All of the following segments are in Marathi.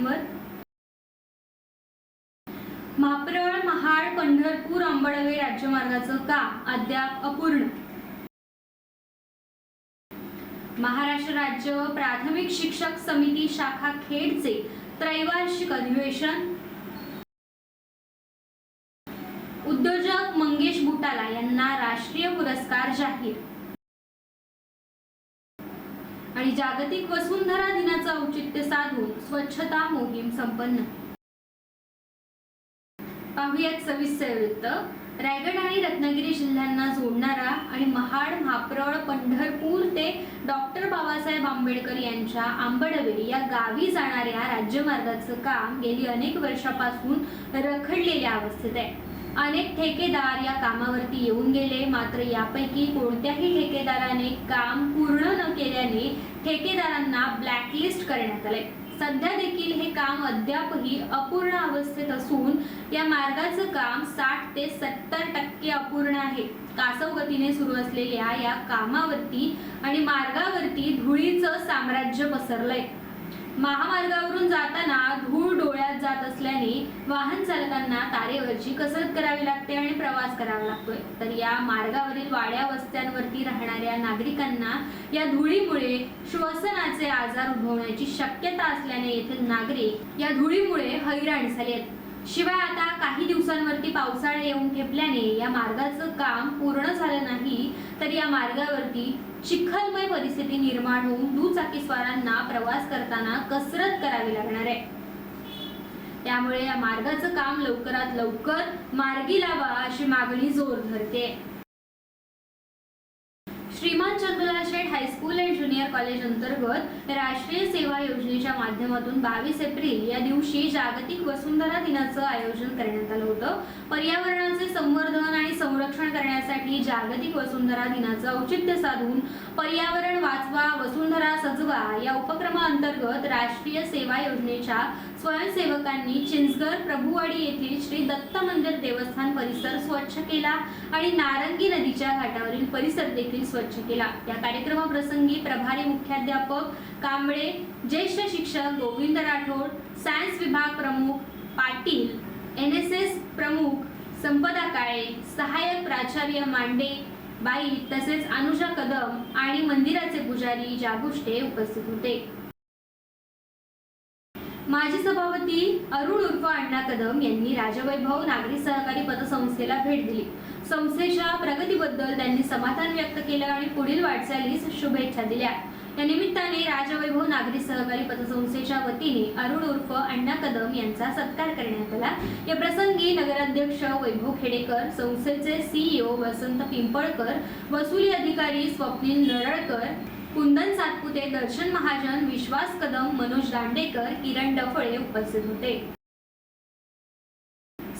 महत्त्वाच्या घडामोडींवर महाड पंढरपूर अंबडवे राज्यमार्गाचं काम अद्याप अपूर्ण. महाराष्ट्र राज्य प्राथमिक शिक्षक समिती शाखा खेडचे त्रैवार्षिक अधिवेशन. उद्योजक मंगेश बुटाला यांना राष्ट्रीय पुरस्कार जाहीर. आणि जागतिक वसुंधरा दिनाचं औचित्य साधून स्वच्छता मोहीम संपन्न. पाहुयात सविस्तर वृत्त. रायगड आणि रत्नागिरी जिल्ह्यांना जोडणारा आणि महाड म्हाप्रळ पंढरपूर ते डॉक्टर बाबासाहेब आंबेडकर यांच्या आंबडवे या गावी जाणाऱ्या राज्यमार्गाचं काम गेली अनेक वर्षापासून रखडलेल्या अवस्थेत आहे. अनेक ठेकेदार या कामावरती येऊन गेले. मात्र यापैकी कोणत्याही ठेकेदाराने काम पूर्ण न केल्याने ठेकेदारांना ब्लॅकलिस्ट करण्यात आले सध्या देखील हे काम अद्यापही अपूर्ण अवस्थेत असून या मार्गाचं काम साठ ते सत्तर टक्के अपूर्ण आहे. कासव गतीने सुरू असलेल्या या कामावरती आणि मार्गावरती धुळीचं साम्राज्य पसरलंय. महामार्गावरून जाताना धूळ डोळ्यात जात असल्याने वाहन चालकांना तारेवरची कसरत करावी लागते आणि प्रवास करावा लागतोय. तर या मार्गावरील वाड्या वस्त्यांवरती राहणाऱ्या नागरिकांना या धुळीमुळे श्वसनाचे आजार उद्भवण्याची शक्यता असल्याने येथील नागरिक या धुळीमुळे हैराण झाले आहेत. शिवाय आता काही दिवसांवरती पावसाळा येऊन ठेपल्याने या मार्गाचं काम पूर्ण झालं नाही तर या मार्गावरती चिखलमय परिस्थिती निर्माण होऊन दुचाकीस्वारांना प्रवास करताना कसरत करावी लागणार आहे. त्यामुळे या मार्गाचं काम लवकरात लवकर मार्गी लावा अशी मागणी जोर धरते Shriman Chandralal Sheth high school and junior college अंतर्गत राष्ट्रीय सेवा योजनेच्या माध्यमातून बावीस एप्रिल या दिवशी जागतिक वसुंधरा दिनाचं आयोजन करण्यात आलं होतं. पर्यावरणाचे संवर्धन आणि संरक्षण करण्यासाठी जागतिक वसुंधरा दिनाचं औचित्य साधून पर्यावरण वाचवा वसुंधरा सजवा या उपक्रमाअंतर्गत राष्ट्रीय सेवा योजनेच्या स्वयंसेवकांनी चिंचगर प्रभुवाडी येथील श्री दत्त मंदिर देवस्थान परिसर स्वच्छ केला आणि नारंगी नदीच्या घाटावरील परिसर देखील स्वच्छ केला. या कार्यक्रमाप्रसंगी प्रभारी मुख्याध्यापक कांबळे ज्येष्ठ शिक्षक गोविंद राठोड सायन्स विभाग प्रमुख पाटील एन एस एस प्रमुख संपदा काळे सहाय्यक प्राचार्य मांडे बाई तसेच अनुजा कदम आणि मंदिराचे पुजारी जागुष्टे उपस्थित होते. माजी सभापती अरुण उर्फ अण्णा कदम यांनी राजवैभव नागरी सहकारी पतसंस्थेला भेट दिली. संस्थेच्या प्रगतीबद्दल त्यांनी समाधान व्यक्त केलं आणि पुढील वाटचालीस शुभेच्छा दिल्या. या निमित्ताने राजवैभव नागरी सहकारी पतसंस्थेच्या वतीने अरुण उर्फ अण्णा कदम यांचा सत्कार करण्यात आला. या प्रसंगी नगराध्यक्ष वैभव खेडेकर संस्थेचे सीईओ वसंत पिंपळकर वसुली अधिकारी स्वप्नील नरळकर कुंदन सातपुते दर्शन महाजन विश्वास कदम मनोज दांडेकर किरण डफळे उपस्थित होते.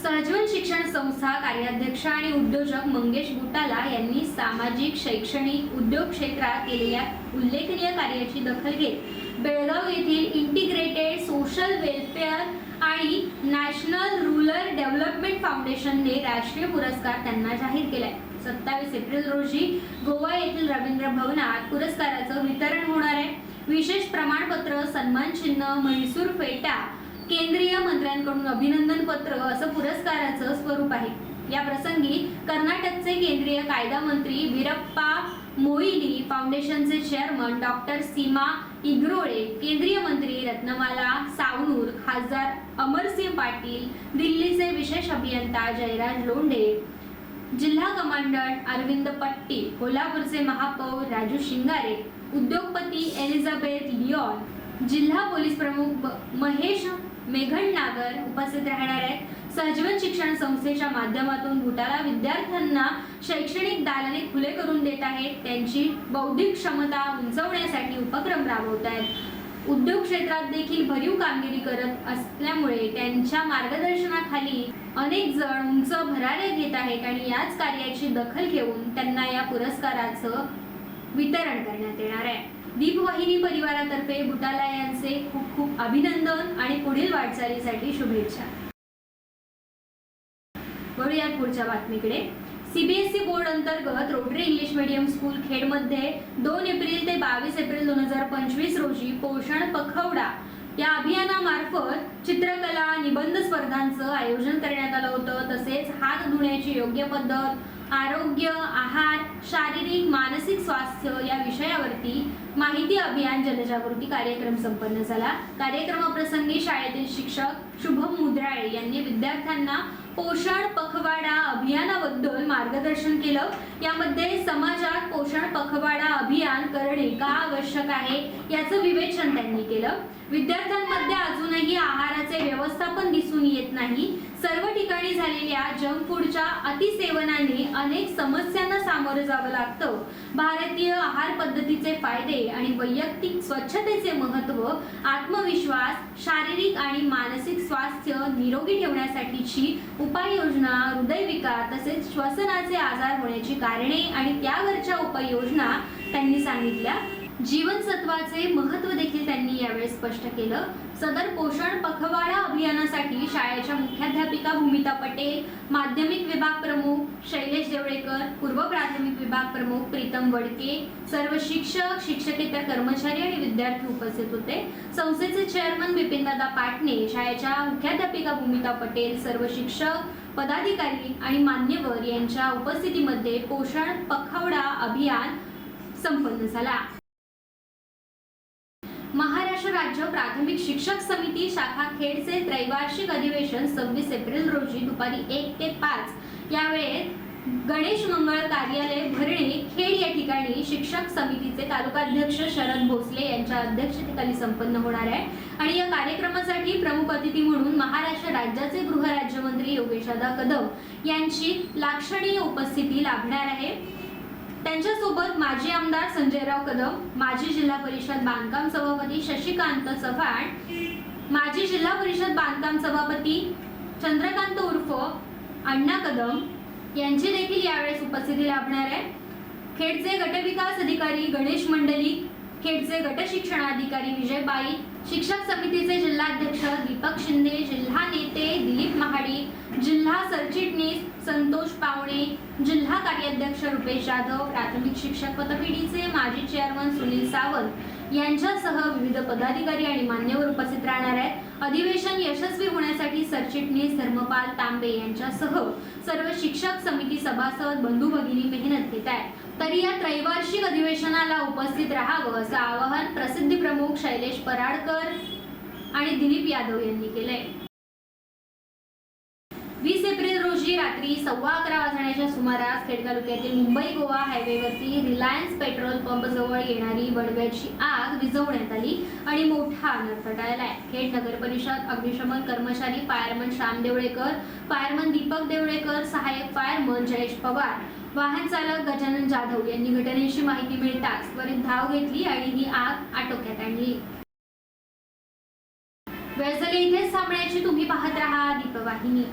सहजीवन शिक्षण संस्था कार्याध्यक्ष आणि उद्योजक मंगेश गुटाला यांनी सामाजिक शैक्षणिक उद्योग क्षेत्रात केलेल्या उल्लेखनीय कार्याची दखल घेत बेळगाव येथील इंटिग्रेटेड सोशल वेलफेअर आणि नॅशनल रुरल डेव्हलपमेंट फाउंडेशनने राष्ट्रीय पुरस्कार त्यांना जाहीर केलाय. सत्तावीस एप्रिल रोजी गोवा येथील रवींद्र भवनात पुरस्काराचं वितरण होणार आहे. विशेष प्रमाणपत्र सन्मान चिन्ह म्हैसूर फेटा केंद्रीय मंत्र्यांकडून अभिनंदन पत्र असं पुरस्काराचं स्वरूप आहे. या प्रसंगी कर्नाटकचे केंद्रीय कायदा मंत्री वीरप्पा मोईली फाउंडेशनचे चेअरमन डॉक्टर सीमा इग्रोळे केंद्रीय मंत्री रत्नमाला सावनूर खासदार अमरसिंह पाटील दिल्लीचे विशेष अभियंता जयराज लोंढे जिल्हा कमांडंट अरविंद पट्टी कोल्हापूरचे महापौर राजू शिंगारे उद्योगपती एलिझाबेथ लिओन जिल्हा पोलीस प्रमुख महेश मेघणनागर उपस्थित राहणार आहेत. सहजीवन शिक्षण संस्थेच्या माध्यमातून घोटाळा विद्यार्थ्यांना शैक्षणिक दालने खुले करून देत आहेत. त्यांची बौद्धिक क्षमता उंचवण्यासाठी उपक्रम राबवत आहेत. उद्योग क्षेत्रात देखील भरीव कामगिरी करत असल्यामुळे त्यांच्या मार्गदर्शनाखाली अनेक जण उंच भरारे घेत आहेत आणि याच कार्याची दखल घेऊन त्यांना या पुरस्काराचं वितरण करण्यात येणार आहे. दीपवाहिनी परिवारातर्फे बुटाला यांचे खूप खूप अभिनंदन आणि पुढील वाटचालीसाठी शुभेच्छा. वळूयात पुढच्या बातमीकडे. सीबीएसई बोर्ड अंतर्गत रोटरी इंग्लिश मीडियम स्कूल खेडमध्ये दोन एप्रिल ते बावीस एप्रिल दोन हजार पंचवीस रोजी पोषण पखवडा या अभियानामार्फत चित्रकला निबंध स्पर्धांचं आयोजन करण्यात आलं होतं. तसेच हात धुण्याची योग्य पद्धत आरोग्य आहार शारीरिक मानसिक स्वास्थ्य या विषयावरती माहिती अभियान जनजागृती कार्यक्रम संपन्न झाला. कार्यक्रमाप्रसंगी शाळेतील शिक्षक शुभ मुद्राळे यांनी विद्यार्थ्यांना पोषण पखवाडा अभियानाबद्दल मार्गदर्शन केलं. यामध्ये समाजात पोषण पखवाडा अभियान करणे का आवश्यक आहे याचं विवेचन त्यांनी केलं. विद्यार्थ्यांमध्ये अजूनही आहाराचे व्यवस्थापन दिसून येत नाही. सर्व ठिकाणी झालेल्या जंक फूडच्या अतिसेवनाने अनेक समस्यांना सामोरं जावं लागतं. भारतीय आहार पद्धतीचे फायदे आणि वैयक्तिक स्वच्छतेचे महत्त्व आत्मविश्वास शारीरिक आणि मानसिक स्वास्थ्य निरोगी ठेवण्यासाठीची उपाययोजना हृदयविकार तसेच श्वसनाचे आजार होण्याची कारणे आणि त्यावरच्या उपाययोजना त्यांनी सांगितल्या. जीवनसत्वाचे महत्त्व देखील त्यांनी यावेळी स्पष्ट केलं. सदर पोषण पखवाडा अभियानासाठी शाळेच्या मुख्याध्यापिका भूमिता पटेल माध्यमिक विभाग प्रमुख शैलेश देवळेकर पूर्व प्राथमिक विभाग प्रमुख प्रीतम वडके सर्व शिक्षक शिक्षकेतर कर्मचारी आणि विद्यार्थी उपस्थित होते. संस्थेचे चेअरमन बिपिनदादा पाटणे शाळेच्या मुख्याध्यापिका भूमिता पटेल सर्व शिक्षक पदाधिकारी आणि मान्यवर यांच्या उपस्थितीमध्ये पोषण पखवाडा अभियान संपन्न झाला. महाराष्ट्र राज्य प्राथमिक शिक्षक समिती शाखा खेडचे त्रैवार्षिक अधिवेशन सव्वीस एप्रिल रोजी दुपारी एक ते पाच. या वेळेत गणेश मंगळ कार्यालय भरणे खेड या ठिकाणी शिक्षक समितीचे तालुकाध्यक्ष शरद भोसले यांच्या अध्यक्षतेखाली संपन्न होणार आहे. आणि या कार्यक्रमासाठी प्रमुख अतिथी म्हणून महाराष्ट्र राज्याचे गृहराज्यमंत्री योगेशदा कदम यांची लाक्षणीय उपस्थिती लाभणार आहे. त्यांच्यासोबत माजी आमदार संजयराव कदम माजी जिल्हा परिषद बांधकाम सभापती शशिकांत चव्हाण माजी जिल्हा परिषद बांधकाम सभापती चंद्रकांत उर्फ अण्णा कदम यांची देखील यावेळेस उपस्थिती लाभणार आहे. खेडचे गटविकास अधिकारी गणेश मंडलिक खेडचे गट शिक्षणाधिकारी विजय बाई शिक्षक समितीचे जिल्हाध्यक्ष दीपक शिंदे जिल्हा नेते दिलीप महाडी जिल्हा सरचिटणीस संतोष पावणे जिल्हा कार्याध्यक्ष रुपेश जाधव प्राथमिक शिक्षक पतपेढीचे माजी चेअरमन सुनील सावंत यांच्यासह विविध पदाधिकारी आणि मान्यवर उपस्थित राहणार आहेत. अधिवेशन यशस्वी होण्यासाठी सरचिटणीस धर्मपाल तांबे यांच्यासह सर्व शिक्षक समिती सभासद बंधू भगिनी मेहनत घेत आहेत. तरी या त्रैवार्षिक अधिवेशनाला उपस्थित राहावं असं आवाहन प्रसिद्धी प्रमुख शैलेश पराडकर आणि दिलीप यादव यांनी केलंय वीस एप्रिल रोजी रात्री सव्वा अकरा वाजण्याच्या सुमारास खेड तालुक्यातील मुंबई गोवा हायवेवरती रिलायन्स पेट्रोल पंप जवळ येणारी वडव्याची आग विझवण्यात आली आणि मोठा अनर्थ टळलाय खेड नगर परिषद अग्निशमन कर्मचारी फायरमन श्याम देवळेकर फायरमन दीपक देवळेकर सहाय्यक फायरमन जयेश पवार वाहन चालक गजानन जाधव यांनी घटनेची माहिती मिळताच त्वरित धाव घेतली आणि ही आग आटोक्यात आणली. वेळजले इथेच थांबण्याची तुम्ही पाहत राहा दीपवाहिनी.